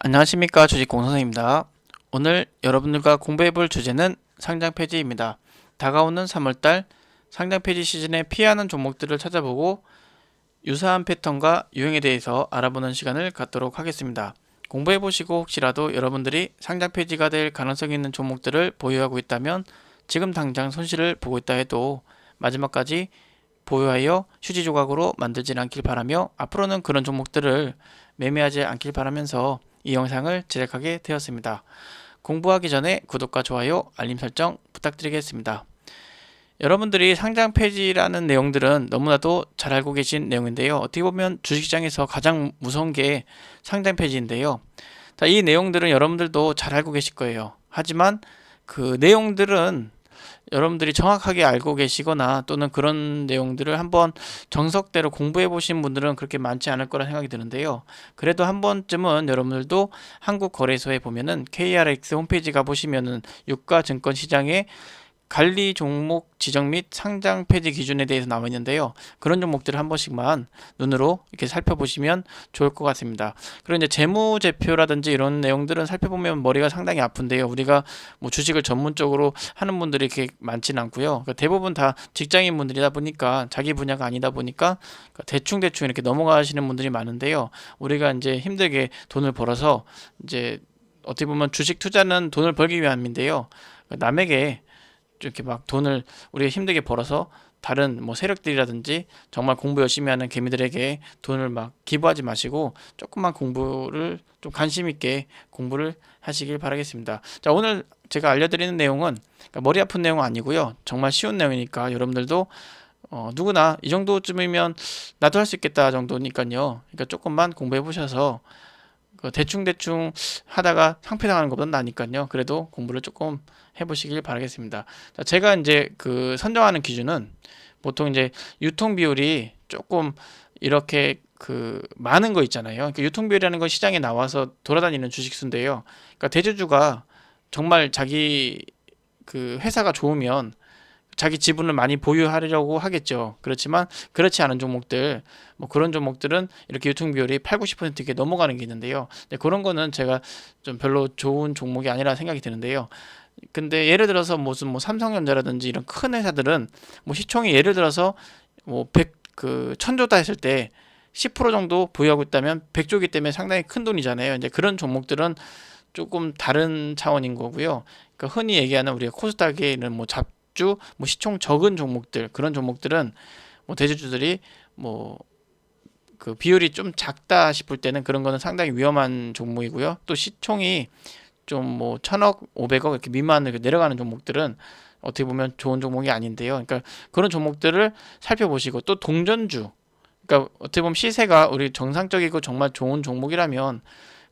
안녕하십니까 주식공선생입니다. 오늘 여러분들과 공부해 볼 주제는 상장 폐지입니다. 다가오는 3월달 상장 폐지 시즌에 피하는 종목들을 찾아보고 유사한 패턴과 유형에 대해서 알아보는 시간을 갖도록 하겠습니다. 공부해 보시고 혹시라도 여러분들이 상장 폐지가 될 가능성이 있는 종목들을 보유하고 있다면 지금 당장 손실을 보고 있다 해도 마지막까지 보유하여 휴지 조각으로 만들지 않길 바라며 앞으로는 그런 종목들을 매매하지 않길 바라면서 이 영상을 제작하게 되었습니다. 공부하기 전에 구독과 좋아요, 알림 설정 부탁드리겠습니다. 여러분들이 상장 폐지라는 내용들은 너무나도 잘 알고 계신 내용인데요. 어떻게 보면 주식시장에서 가장 무서운 게 상장 폐지인데요. 자, 이 내용들은 여러분들도 잘 알고 계실 거예요. 하지만 그 내용들은 여러분들이 정확하게 알고 계시거나 또는 그런 내용들을 한번 정석대로 공부해 보신 분들은 그렇게 많지 않을 거라 생각이 드는데요. 그래도 한 번쯤은 여러분들도 한국 거래소에 보면은 KRX 홈페이지 가 보시면은 유가 증권 시장에 관리 종목 지정 및 상장 폐지 기준에 대해서 나와 있는데요. 그런 종목들을 한 번씩만 눈으로 이렇게 살펴보시면 좋을 것 같습니다. 그리고 이제 재무제표라든지 이런 내용들은 살펴보면 머리가 상당히 아픈데요. 우리가 뭐 주식을 전문적으로 하는 분들이 이렇게 많지는 않고요. 그러니까 대부분 다 직장인 분들이다 보니까 자기 분야가 아니다 보니까 그러니까 대충 대충 이렇게 넘어가시는 분들이 많은데요. 우리가 이제 힘들게 돈을 벌어서 이제 어떻게 보면 주식 투자는 돈을 벌기 위함인데요. 남에게 이렇게 막 돈을 우리가 힘들게 벌어서 다른 뭐 세력들이라든지 정말 공부 열심히 하는 개미들에게 돈을 막 기부하지 마시고 조금만 공부를 좀 관심 있게 공부를 하시길 바라겠습니다. 자, 오늘 제가 알려드리는 내용은 그러니까 머리 아픈 내용은 아니고요. 정말 쉬운 내용이니까 여러분들도 어, 누구나 이 정도쯤이면 나도 할 수 있겠다 정도니까요. 그러니까 조금만 공부해 보셔서 그 대충대충 하다가 상패당하는 것보다 나니까요. 그래도 공부를 조금 해보시길 바라겠습니다. 자, 제가 이제 그 선정하는 기준은 보통 이제 유통 비율이 조금 이렇게 그 많은 거 있잖아요. 그러니까 유통 비율이라는 건 시장에 나와서 돌아다니는 주식수인데요. 그러니까 대주주가 정말 자기 그 회사가 좋으면 자기 지분을 많이 보유하려고 하겠죠. 그렇지만 그렇지 않은 종목들, 뭐 그런 종목들은 이렇게 유통 비율이 8, 90% 이렇게 넘어가는 게 있는데요. 네, 그런 거는 제가 좀 별로 좋은 종목이 아니라 생각이 드는데요. 근데 예를 들어서 무슨 뭐 삼성전자라든지 이런 큰 회사들은 뭐 시총이 예를 들어서 뭐 100, 그 천조다 했을 때 10% 정도 보유하고 있다면 100조기 때문에 상당히 큰 돈이잖아요. 이제 그런 종목들은 조금 다른 차원인 거고요. 그러니까 흔히 얘기하는 우리가 코스닥에는 뭐 잡, 주 뭐 시총 적은 종목들 그런 종목들은 뭐 대주주들이 뭐 그 비율이 좀 작다 싶을 때는 그런 거는 상당히 위험한 종목이고요. 또 시총이 좀 뭐 천억, 오백억 이렇게 미만으로 내려가는 종목들은 어떻게 보면 좋은 종목이 아닌데요. 그러니까 그런 종목들을 살펴보시고 또 동전주 그러니까 어떻게 보면 시세가 우리 정상적이고 정말 좋은 종목이라면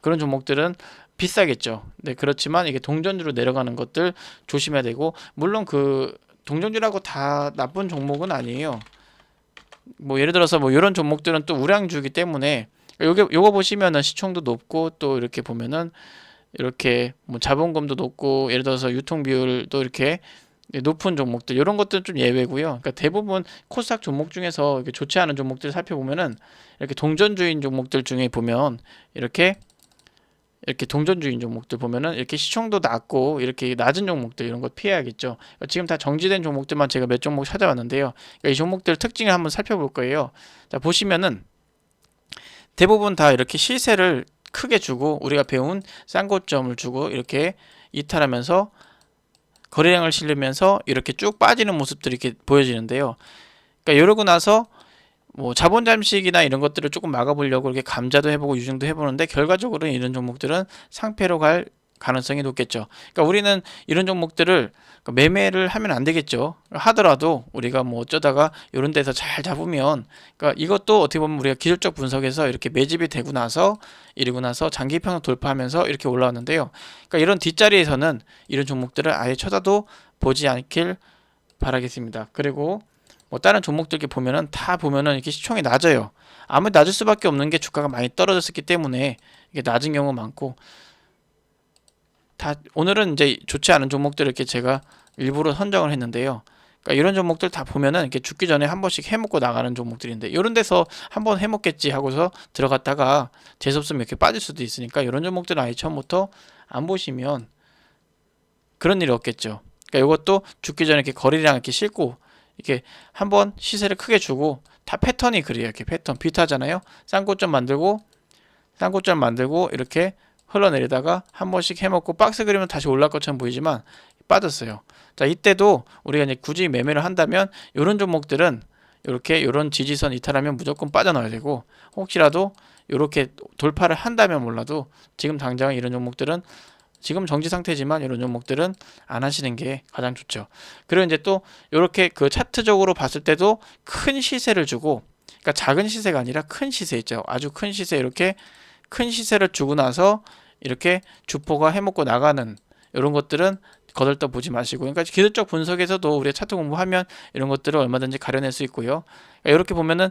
그런 종목들은 비싸겠죠. 네, 그렇지만 이게 동전주로 내려가는 것들 조심해야 되고 물론 그 동전주라고 다 나쁜 종목은 아니에요. 뭐 예를 들어서 뭐 이런 종목들은 또 우량주기 때문에 요게 요거 보시면은 시총도 높고 또 이렇게 보면은 이렇게 뭐 자본금도 높고 예를 들어서 유통 비율도 이렇게 높은 종목들 이런 것들은 좀 예외고요. 그러니까 대부분 코스닥 종목 중에서 좋지 않은 종목들 살펴보면은 이렇게 동전주인 종목들 중에 보면 이렇게 이렇게 동전주인 종목들 보면은 이렇게 시총도 낮고 이렇게 낮은 종목들 이런 거 피해야겠죠. 그러니까 지금 다 정지된 종목들만 제가 몇 종목 찾아왔는데요. 그러니까 이 종목들 특징을 한번 살펴볼 거예요. 자 보시면은 대부분 다 이렇게 시세를 크게 주고 우리가 배운 쌍고점을 주고 이렇게 이탈하면서 거래량을 실으면서 이렇게 쭉 빠지는 모습들이 이렇게 보여지는데요. 그러니까 이러고 나서 뭐 자본 잠식이나 이런 것들을 조금 막아보려고 이렇게 감자도 해보고 유증도 해보는데 결과적으로 이런 종목들은 상패로 갈 가능성이 높겠죠. 그러니까 우리는 이런 종목들을 그러니까 매매를 하면 안 되겠죠. 하더라도 우리가 뭐 어쩌다가 이런 데서 잘 잡으면 그러니까 이것도 어떻게 보면 우리가 기술적 분석에서 이렇게 매집이 되고 나서 이러고 나서 장기평을 돌파하면서 이렇게 올라왔는데요. 그러니까 이런 뒷자리에서는 이런 종목들을 아예 쳐다도 보지 않길 바라겠습니다. 그리고 뭐 다른 종목들 이 보면은 다 보면은 이렇게 시총이 낮아요. 아무리 낮을 수밖에 없는 게 주가가 많이 떨어졌기 때문에 이게 낮은 경우 많고 다 오늘은 이제 좋지 않은 종목들을 이렇게 제가 일부러 선정을 했는데요. 그러니까 이런 종목들 다 보면은 이렇게 죽기 전에 한 번씩 해먹고 나가는 종목들인데 이런 데서 한 번 해먹겠지 하고서 들어갔다가 재수 없으면 이렇게 빠질 수도 있으니까 이런 종목들은 아예 처음부터 안 보시면 그런 일이 없겠죠. 그러니까 이것도 죽기 전에 이렇게 거리량 이렇게 싣고 이렇게 한번 시세를 크게 주고 다 패턴이 그래요. 이렇게 패턴 비슷하잖아요. 쌍고점 만들고 쌍고점 만들고 이렇게 흘러내리다가 한 번씩 해먹고 박스 그리면 다시 올라갈 것처럼 보이지만 빠졌어요. 자 이때도 우리가 이제 굳이 매매를 한다면 이런 종목들은 이렇게 이런 지지선 이탈하면 무조건 빠져나와야 되고 혹시라도 이렇게 돌파를 한다면 몰라도 지금 당장 이런 종목들은 지금 정지 상태지만 이런 종목들은 안 하시는 게 가장 좋죠. 그리고 이제 또 이렇게 그 차트적으로 봤을 때도 큰 시세를 주고 그러니까 작은 시세가 아니라 큰 시세 있죠. 아주 큰 시세 이렇게 큰 시세를 주고 나서 이렇게 주포가 해먹고 나가는 이런 것들은 거들떠 보지 마시고 그러니까 기술적 분석에서도 우리가 차트 공부하면 이런 것들을 얼마든지 가려낼 수 있고요. 그러니까 이렇게 보면은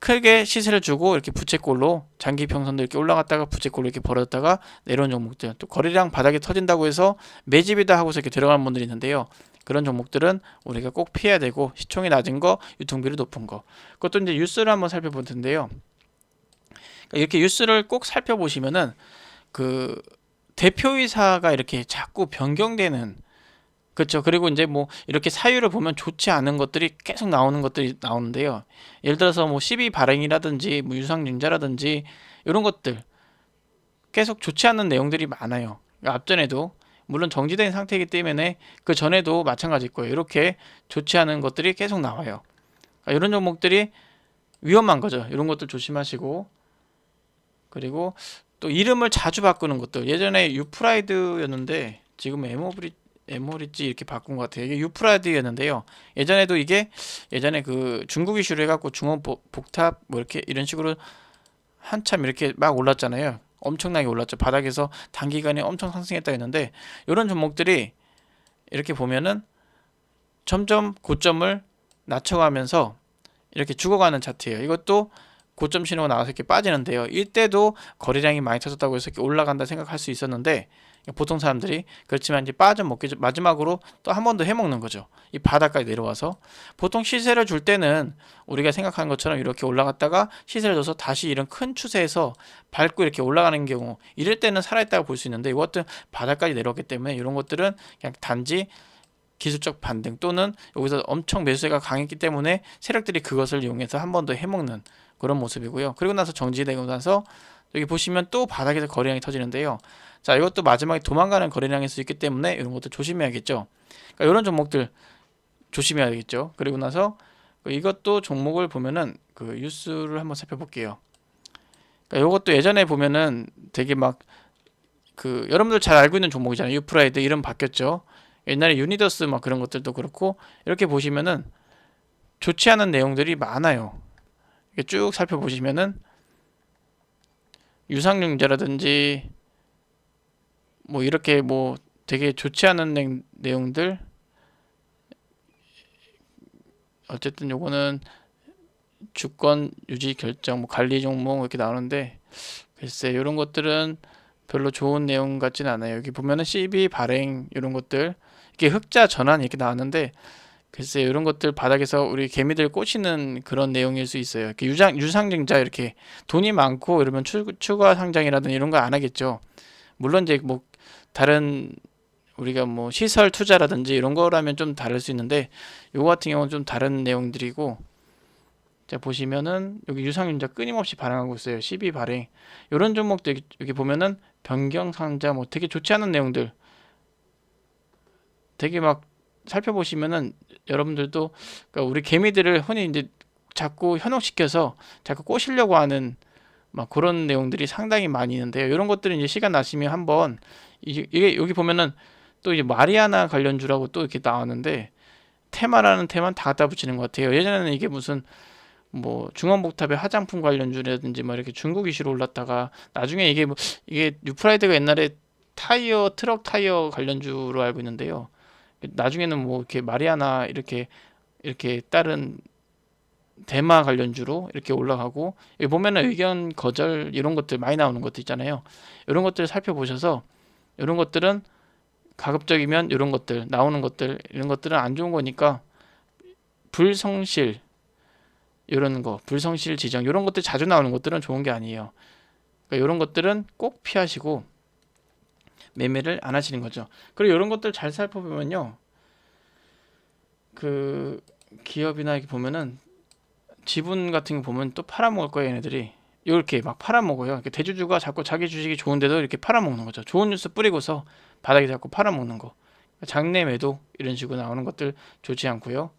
크게 시세를 주고 이렇게 부채꼴로 장기 평선도 이렇게 올라갔다가 부채꼴로 이렇게 벌어졌다가 내려온 종목들 또 거래량 바닥에 터진다고 해서 매집이다 하고서 이렇게 들어가는 분들이 있는데요. 그런 종목들은 우리가 꼭 피해야 되고 시총이 낮은 거, 유통비율이 높은 거. 그것도 이제 뉴스를 한번 살펴볼 텐데요. 그러니까 이렇게 뉴스를 꼭 살펴보시면은 그 대표이사가 이렇게 자꾸 변경되는 그렇죠. 그리고 이제 뭐 이렇게 사유를 보면 좋지 않은 것들이 계속 나오는 것들이 나오는데요. 예를 들어서 뭐 시비 발행이라든지 뭐 유상증자라든지 이런 것들 계속 좋지 않은 내용들이 많아요. 그러니까 앞전에도 물론 정지된 상태이기 때문에 그 전에도 마찬가지일 거예요. 이렇게 좋지 않은 것들이 계속 나와요. 그러니까 이런 종목들이 위험한 거죠. 이런 것들 조심하시고 그리고 또 이름을 자주 바꾸는 것들 예전에 유프라이드였는데 지금 에모브리 에모리지 이렇게 바꾼 것 같아요. 이게 유프라이드였는데요. 예전에도 이게 예전에 그 중국 이슈를 해갖고 중원 복- 복탑 뭐 이렇게 이런 식으로 한참 이렇게 막 올랐잖아요. 엄청나게 올랐죠. 바닥에서 단기간에 엄청 상승했다 했는데 이런 종목들이 이렇게 보면은 점점 고점을 낮춰가면서 이렇게 죽어가는 차트예요. 이것도 고점 신호가 나와서 이렇게 빠지는데요. 이때도 거래량이 많이 터졌다고 해서 이렇게 올라간다 생각할 수 있었는데 보통 사람들이 그렇지만 이제 빠져 먹기 전- 마지막으로 또 한 번 더 해먹는 거죠. 이 바닥까지 내려와서 보통 시세를 줄 때는 우리가 생각하는 것처럼 이렇게 올라갔다가 시세를 줘서 다시 이런 큰 추세에서 밟고 이렇게 올라가는 경우 이럴 때는 살아있다고 볼 수 있는데 이것들 바닥까지 내려왔기 때문에 이런 것들은 그냥 단지 기술적 반등 또는 여기서 엄청 매수세가 강했기 때문에 세력들이 그것을 이용해서 한 번 더 해먹는 그런 모습이고요. 그리고 나서 정지되고 나서 여기 보시면 또 바닥에서 거래량이 터지는데요. 자, 이것도 마지막에 도망가는 거래량일 수 있기 때문에 이런 것도 조심해야겠죠. 그러니까 이런 종목들 조심해야 되겠죠. 그리고 나서 그 이것도 종목을 보면은 그 뉴스를 한번 살펴볼게요. 그러니까 이것도 예전에 보면은 되게 막 그 여러분들 잘 알고 있는 종목이잖아요. 유프라이드 이름 바뀌었죠. 옛날에 유니더스 막 그런 것들도 그렇고 이렇게 보시면은 좋지 않은 내용들이 많아요. 이렇게 쭉 살펴보시면은 유상증자라든지 뭐 이렇게 뭐 되게 좋지 않은 내- 내용들 어쨌든 요거는 주권 유지 결정 뭐 관리 종목 이렇게 나오는데 글쎄 이런 것들은 별로 좋은 내용 같지는 않아요. 여기 보면은 CB 발행 이런 것들 이게 흑자 전환 이렇게 나왔는데 글쎄 이런 것들 바닥에서 우리 개미들 꼬시는 그런 내용일 수 있어요. 유상 유상증자 이렇게 돈이 많고 이러면 추, 추가 상장이라든지 이런 거 안 하겠죠. 물론 이제 뭐 다른 우리가 뭐 시설 투자라든지 이런 거라면 좀 다를 수 있는데 요거 같은 경우는 좀 다른 내용들이고 자 보시면은 여기 유상증자 끊임없이 발행하고 있어요. 12 발행 이런 종목들 여기 보면은 변경 상자 뭐 되게 좋지 않은 내용들 되게 막 살펴보시면은 여러분들도 그러니까 우리 개미들을 흔히 이제 자꾸 현혹시켜서 자꾸 꼬시려고 하는 막 그런 내용들이 상당히 많이 있는데요. 이런 것들은 이제 시간 나시면 한번 이게, 여기 보면은 또 이제 마리아나 관련주라고 또 이렇게 나왔는데 테마라는 테마는 다 갖다 붙이는 것 같아요. 예전에는 이게 무슨 뭐 중원복탑의 화장품 관련주라든지 뭐 이렇게 중국 이슈로 올랐다가 나중에 이게 뭐 이게 뉴프라이드가 옛날에 타이어 트럭 타이어 관련주로 알고 있는데요. 나중에는 뭐 이렇게 마리아나 이렇게 이렇게 다른 대마 관련주로 이렇게 올라가고 여기 보면은 의견 거절 이런 것들 많이 나오는 것도 있잖아요. 이런 것들 을 살펴보셔서 이런 것들은 가급적이면 이런 것들 나오는 것들 이런 것들은 안 좋은 거니까 불성실 이런 거 불성실 지정 이런 것들 자주 나오는 것들은 좋은 게 아니에요. 그러니까 이런 것들은 꼭 피하시고 매매를 안 하시는 거죠. 그리고 이런 것들 잘 살펴보면요. 그 기업이나 이렇게 보면은 지분 같은 거 보면 또 팔아먹을 거예요, 얘네들이. 이렇게 막 팔아먹어요. 이렇게 대주주가 자꾸 자기 주식이 좋은데도 이렇게 팔아먹는 거죠. 좋은 뉴스 뿌리고서 바닥에 자꾸 팔아먹는 거. 장내 매도 이런 식으로 나오는 것들 좋지 않고요.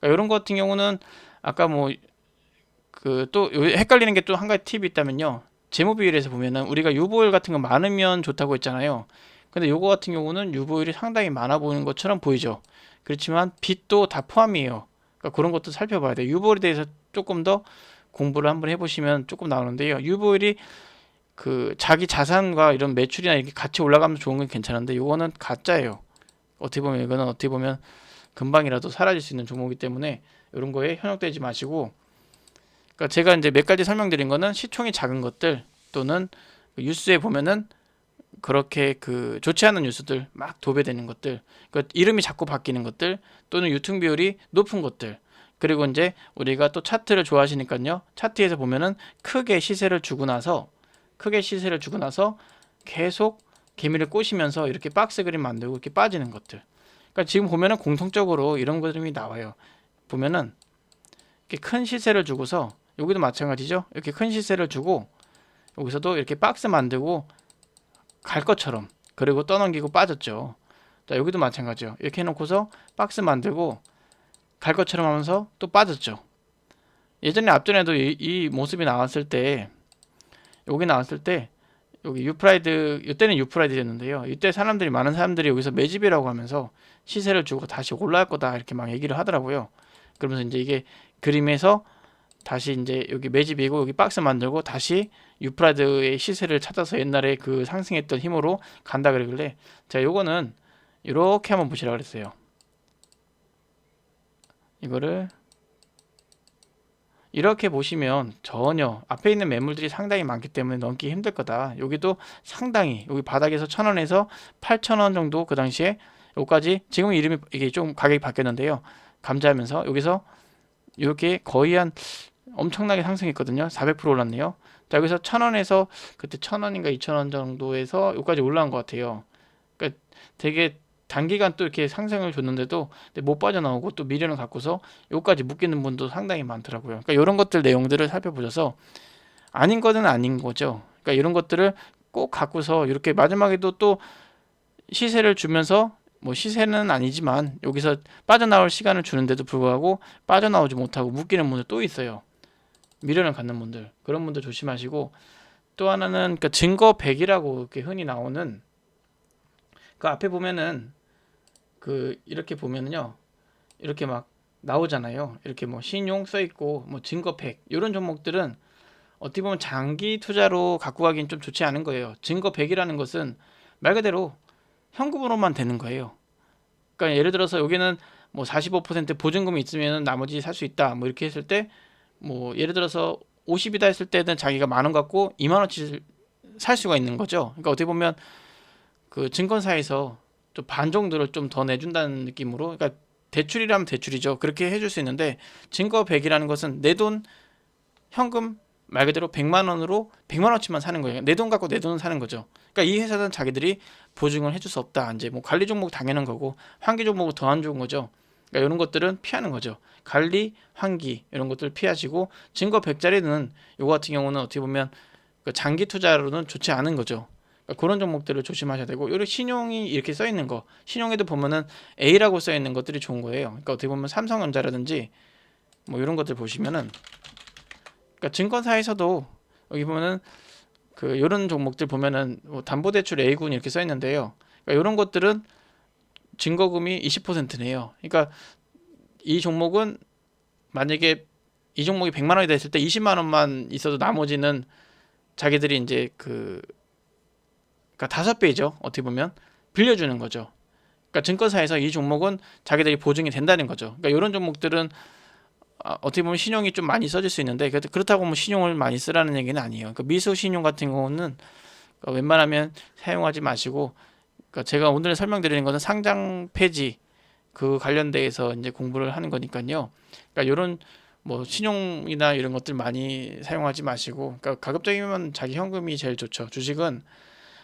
그러니까 이런 것 같은 경우는 아까 뭐 그 또 헷갈리는 게 또 한 가지 팁이 있다면요. 재무 비율에서 보면은 우리가 유보율 같은 거 많으면 좋다고 했잖아요. 근데 요거 같은 경우는 유보율이 상당히 많아 보이는 것처럼 보이죠. 그렇지만 빚도 다 포함이에요. 그러니까 그런 것도 살펴봐야 돼요. 유보율에 대해서 조금 더 공부를 한번 해보시면 조금 나오는데요. 유보율이 그 자기 자산과 이런 매출이나 이렇게 같이 올라가면 좋은 건 괜찮은데 요거는 가짜예요. 어떻게 보면 이거는 어떻게 보면 금방이라도 사라질 수 있는 종목이기 때문에 이런 거에 현혹되지 마시고 그러니까 제가 이제 몇 가지 설명드린 거는 시총이 작은 것들 또는 그 뉴스에 보면은 그렇게 그 좋지 않은 뉴스들 막 도배되는 것들 그 이름이 자꾸 바뀌는 것들 또는 유통 비율이 높은 것들. 그리고 이제 우리가 또 차트를 좋아하시니까요. 차트에서 보면은 크게 시세를 주고 나서 크게 시세를 주고 나서 계속 개미를 꼬시면서 이렇게 박스 그림 만들고 이렇게 빠지는 것들. 그러니까 지금 보면은 공통적으로 이런 그림이 나와요. 보면은 이렇게 큰 시세를 주고서 여기도 마찬가지죠 이렇게 큰 시세를 주고 여기서도 이렇게 박스 만들고 갈 것처럼 그리고 떠넘기고 빠졌죠. 자 여기도 마찬가지요. 이렇게 해놓고서 박스 만들고 갈 것처럼 하면서 또 빠졌죠. 예전에 앞전에도 이, 이 모습이 나왔을 때 여기 나왔을 때 여기 유프라이드 이때는 유프라이드였는데요. 이때 사람들이 많은 사람들이 여기서 매집이라고 하면서 시세를 주고 다시 올라갈 거다 이렇게 막 얘기를 하더라고요. 그러면서 이제 이게 그림에서 다시 이제 여기 매집이고 여기 박스 만들고 다시 유프라드의 시세를 찾아서 옛날에 그 상승했던 힘으로 간다 그러길래 자 요거는 이렇게 한번 보시라 그랬어요. 이거를 이렇게 보시면 전혀 앞에 있는 매물들이 상당히 많기 때문에 넘기 힘들 거다. 여기도 상당히 여기 바닥에서 천 원에서 팔천 원 정도 그 당시에 여기까지 지금 이름이 이게 좀 가격이 바뀌었는데요. 감자하면서 여기서 이렇게 거의 한 엄청나게 상승했거든요. 400% 올랐네요. 자, 여기서 1000원에서 그때 1000원인가 2000원 정도에서 여기까지 올라온 것 같아요. 그러니까 되게 단기간 또 이렇게 상승을 줬는데도 못 빠져나오고 또 미련을 갖고서 여기까지 묶이는 분도 상당히 많더라고요. 그러니까 이런 것들 내용들을 살펴보셔서 아닌 거는 아닌 거죠. 그러니까 이런 것들을 꼭 갖고서 이렇게 마지막에도 또 시세를 주면서 뭐 시세는 아니지만 여기서 빠져나올 시간을 주는데도 불구하고 빠져나오지 못하고 묶이는 분들 또 있어요. 미련을 갖는 분들 그런 분들 조심하시고 또 하나는 그 증거 100이라고 이렇게 흔히 나오는 그 앞에 보면은 그 이렇게 보면은요 이렇게 막 나오잖아요. 이렇게 뭐 신용 써 있고 뭐 증거 100 이런 종목들은 어떻게 보면 장기 투자로 갖고 가기엔 좀 좋지 않은 거예요. 증거 100이라는 것은 말 그대로 현금으로만 되는 거예요. 그러니까 예를 들어서 여기는 뭐 45% 보증금이 있으면 나머지 살 수 있다 뭐 이렇게 했을 때 뭐 예를 들어서 50이다 했을 때는 자기가 만 원 갖고 2만 원치 살 수가 있는 거죠. 그러니까 어떻게 보면 그 증권사에서 좀 반 정도를 좀 더 내준다는 느낌으로 그러니까 대출이라면 대출이죠. 그렇게 해줄 수 있는데 증거 100이라는 것은 내 돈 현금 말 그대로 100만 원으로 100만 원치만 사는 거예요. 내 돈 갖고 내 돈을 사는 거죠. 그러니까 이 회사는 자기들이 보증을 해줄 수 없다. 이제 뭐 관리 종목 당연한 거고 환기 종목은 더 안 좋은 거죠. 그러니까 이런 것들은 피하는 거죠. 관리, 환기 이런 것들 피하시고 증거 100짜리는 요거 같은 경우는 어떻게 보면 그 장기 투자로는 좋지 않은 거죠. 그러니까 그런 종목들을 조심하셔야 되고 이렇게 신용이 이렇게 써 있는 거 신용에도 보면은 A라고 써 있는 것들이 좋은 거예요. 그러니까 어떻게 보면 삼성전자라든지 뭐 이런 것들 보시면은 그러니까 증권사에서도 여기 보면은 그 이런 종목들 보면은 뭐 담보대출 A군 이렇게 써 있는데요. 그러니까 이런 것들은 증거금이 20%네요. 그러니까 이 종목은 만약에 이 종목이 100만 원이 됐을 때 20만 원만 있어도 나머지는 자기들이 이제 그 그러니까 다섯 배죠. 어떻게 보면 빌려주는 거죠. 그러니까 증권사에서 이 종목은 자기들이 보증이 된다는 거죠. 그러니까 이런 종목들은 아, 어떻게 보면 신용이 좀 많이 써질 수 있는데 그렇다고 뭐 신용을 많이 쓰라는 얘기는 아니에요. 그러니까 미수 신용 같은 경우는 웬만하면 사용하지 마시고 그러니까 제가 오늘 설명드리는 것은 상장 폐지 그 관련돼서 이제 공부를 하는 거니까요. 그러니까 이런 뭐 신용이나 이런 것들 많이 사용하지 마시고 그러니까 가급적이면 자기 현금이 제일 좋죠. 주식은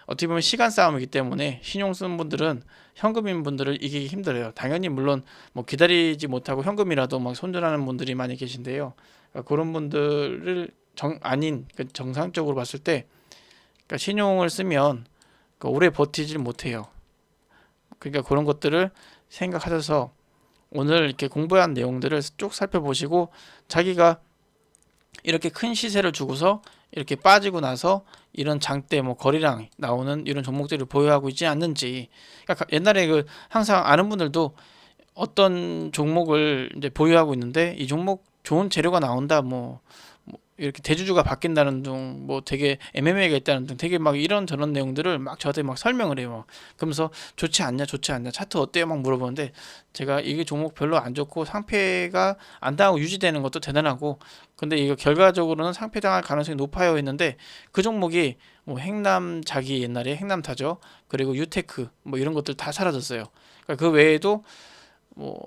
어떻게 보면 시간 싸움이기 때문에 신용 쓰는 분들은 현금인 분들을 이기기 힘들어요. 당연히 물론 뭐 기다리지 못하고 현금이라도 막 손절하는 분들이 많이 계신데요. 그러니까 그런 분들을 정 아닌 그 정상적으로 봤을 때 그러니까 신용을 쓰면 그 오래 버티질 못해요. 그러니까 그런 것들을 생각하셔서 오늘 이렇게 공부한 내용들을 쭉 살펴보시고 자기가 이렇게 큰 시세를 주고서 이렇게 빠지고 나서 이런 장대 뭐 거리랑 나오는 이런 종목들을 보유하고 있지 않는지 그러니까 옛날에 그 항상 아는 분들도 어떤 종목을 이제 보유하고 있는데 이 종목 좋은 재료가 나온다 뭐, 뭐 이렇게 대주주가 바뀐다는 등뭐 되게 MMA가 있다는 등 되게 막 이런 저런 내용들을 막 저한테 막 설명을 해요. 막. 그러면서 좋지 않냐 좋지 않냐 차트 어때요 막 물어보는데 제가 이게 종목 별로 안 좋고 상패가 안 당하고 유지되는 것도 대단하고 근데 이거 결과적으로는 상패 당할 가능성이 높아요 했는데 그 종목이 뭐 행남 자기 옛날에 행남 타죠 그리고 유테크 뭐 이런 것들 다 사라졌어요. 그러니까 그 외에도 뭐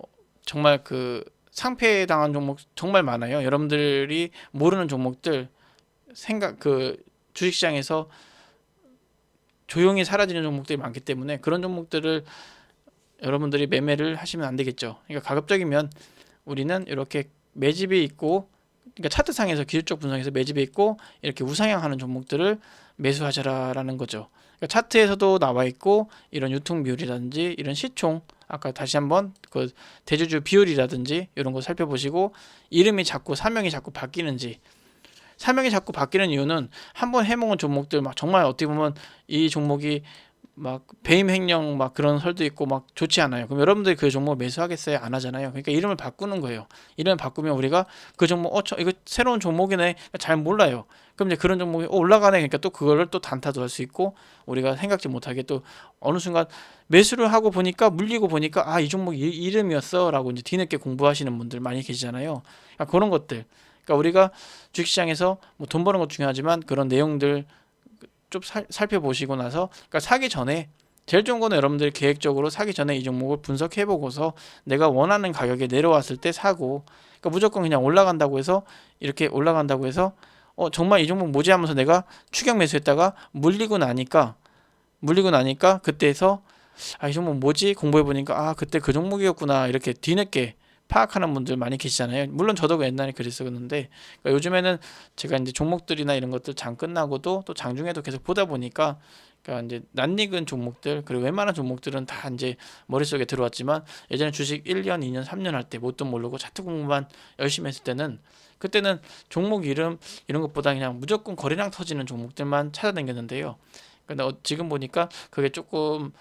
정말 그 상패 당한 종목 정말 많아요. 여러분들이 모르는 종목들 생각 그 주식시장에서 조용히 사라지는 종목들이 많기 때문에 그런 종목들을 여러분들이 매매를 하시면 안 되겠죠. 그러니까 가급적이면 우리는 이렇게 매집이 있고 그러니까 차트상에서 기술적 분석에서 매집이 있고 이렇게 우상향하는 종목들을 매수하셔라라는 거죠. 그러니까 차트에서도 나와 있고 이런 유통 비율이라든지 이런 시총 아까 다시 한번 그 대주주 비율이라든지 이런 거 살펴보시고 이름이 자꾸 사명이 자꾸 바뀌는지. 사명이 자꾸 바뀌는 이유는 한번 해먹은 종목들 막 정말 어떻게 보면 이 종목이 막 배임 횡령 막 그런 설도 있고 막 좋지 않아요. 그럼 여러분들이 그 종목 매수하겠어요? 안 하잖아요. 그러니까 이름을 바꾸는 거예요. 이름을 바꾸면 우리가 그 종목 어 저, 이거 새로운 종목이네 잘 몰라요. 그럼 이제 그런 종목이 어, 올라가네 그러니까 또 그거를 또 단타도 할 수 있고 우리가 생각지 못하게 또 어느 순간 매수를 하고 보니까 물리고 보니까 아 이 종목 이, 이름이었어라고 이제 뒤늦게 공부하시는 분들 많이 계시잖아요. 그러니까 그런 것들. 그러니까 우리가 주식시장에서 뭐 돈 버는 것 중요하지만 그런 내용들 좀 살, 살펴보시고 나서 그러니까 사기 전에 제일 좋은 거는 여러분들이 계획적으로 사기 전에 이 종목을 분석해 보고서 내가 원하는 가격에 내려왔을 때 사고 그러니까 무조건 그냥 올라간다고 해서 이렇게 올라간다고 해서 어 정말 이 종목 뭐지 하면서 내가 추격 매수했다가 물리고 나니까 물리고 나니까 그때에서 아 이 종목 뭐지? 공부해 보니까 아 그때 그 종목이었구나. 이렇게 뒤늦게 파악하는 분들 많이 계시잖아요. 물론 저도 옛날에 그랬었는데 그러니까 요즘에는 제가 이제 종목들이나 이런 것들 장 끝나고도 또 장 중에도 계속 보다 보니까 그러니까 이제 낯익은 종목들 그리고 웬만한 종목들은 다 이제 머릿속에 들어왔지만 예전에 주식 1년, 2년, 3년 할 때 뭣도 모르고 차트 공부만 열심히 했을 때는 그때는 종목 이름 이런 것보다 그냥 무조건 거래량 터지는 종목들만 찾아다녔는데요. 근데 어, 지금 보니까 그게 조금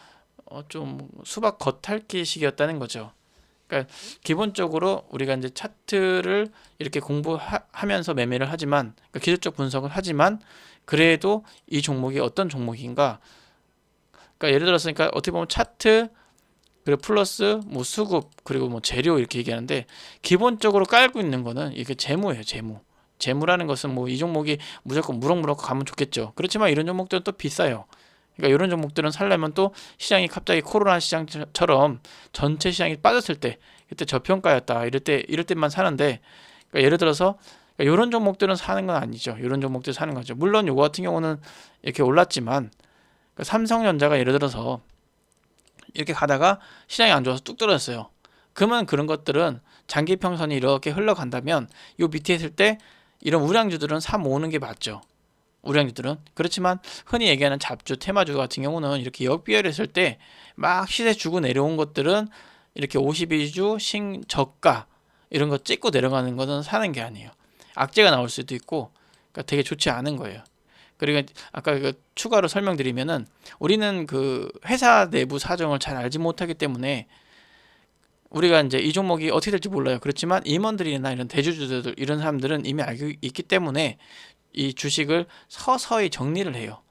어, 좀 수박 겉핥기식이었다는 거죠. 그러니까 기본적으로 우리가 이제 차트를 이렇게 공부하면서 매매를 하지만 그러니까 기술적 분석을 하지만 그래도 이 종목이 어떤 종목인가? 그러니까 예를 들어서 그러니까 어떻게 보면 차트 그리고 플러스 뭐 수급 그리고 뭐 재료 이렇게 얘기하는데 기본적으로 깔고 있는 거는 이게 재무예요 재무. 재무라는 것은 뭐 이 종목이 무조건 무럭무럭 가면 좋겠죠. 그렇지만 이런 종목들은 또 비싸요 그러니까 이런 종목들은 살려면 또 시장이 갑자기 코로나 시장처럼 전체 시장이 빠졌을 때 그때 저평가였다 이럴 때 이럴 때만 사는데 그러니까 예를 들어서 그러니까 이런 종목들은 사는 건 아니죠. 이런 종목들 사는 거죠. 물론 요거 같은 경우는 이렇게 올랐지만 그러니까 삼성전자가 예를 들어서 이렇게 가다가 시장이 안 좋아서 뚝 떨어졌어요. 그러면 그런 것들은 장기 평선이 이렇게 흘러간다면 요 밑에 있을 때 이런 우량주들은 사 모으는 게 맞죠. 우량주들은 그렇지만 흔히 얘기하는 잡주, 테마주 같은 경우는 이렇게 역비열 했을 때 막 시세 주고 내려온 것들은 이렇게 52주 신 저가 이런 거 찍고 내려가는 거는 사는 게 아니에요. 악재가 나올 수도 있고 그러니까 되게 좋지 않은 거예요. 그리고 아까 그 추가로 설명드리면은 우리는 그 회사 내부 사정을 잘 알지 못하기 때문에 우리가 이제 이 종목이 어떻게 될지 몰라요. 그렇지만 임원들이나 이런 대주주들 이런 사람들은 이미 알고 있기 때문에 이 주식을 서서히 정리를 해요.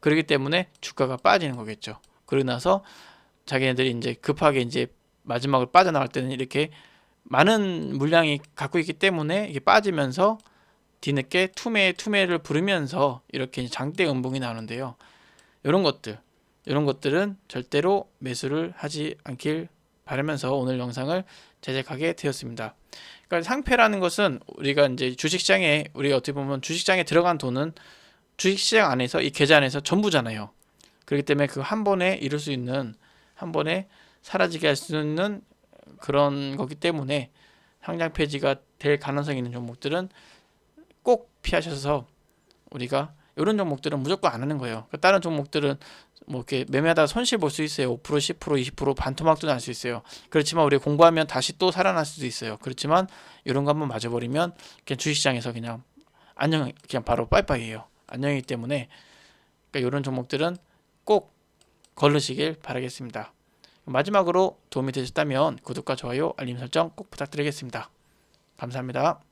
그렇기 때문에 주가가 빠지는 거겠죠. 그러고 나서 자기네들이 이제 급하게 이제 마지막으로 빠져나갈 때는 이렇게 많은 물량이 갖고 있기 때문에 이게 빠지면서 뒤늦게 투매 투매를 부르면서 이렇게 장대 음봉이 나오는데요. 이런 것들 이런 것들은 절대로 매수를 하지 않길 바라면서 오늘 영상을 제작하게 되었습니다. 그러니까 상패라는 것은 우리가 이제 주식시장에 우리가 어떻게 보면 주식시장에 들어간 돈은 주식시장 안에서 이 계좌 안에서 전부잖아요. 그렇기 때문에 그 한 번에 이룰 수 있는 한 번에 사라지게 할 수 있는 그런 거기 때문에 상장 폐지가 될 가능성이 있는 종목들은 꼭 피하셔서 우리가 이런 종목들은 무조건 안 하는 거예요. 그 다른 종목들은 뭐 이렇게 매매하다 손실 볼 수 있어요. 5%, 10%, 20% 반토막도 날 수 있어요. 그렇지만 우리 공부하면 다시 또 살아날 수도 있어요. 그렇지만 이런 거 한번 맞아버리면 그냥 주식시장에서 그냥 안녕 그냥 바로 빠이빠이예요. 안녕이기 때문에 그러니까 이런 종목들은 꼭 걸르시길 바라겠습니다. 마지막으로 도움이 되셨다면 구독과 좋아요, 알림 설정 꼭 부탁드리겠습니다. 감사합니다.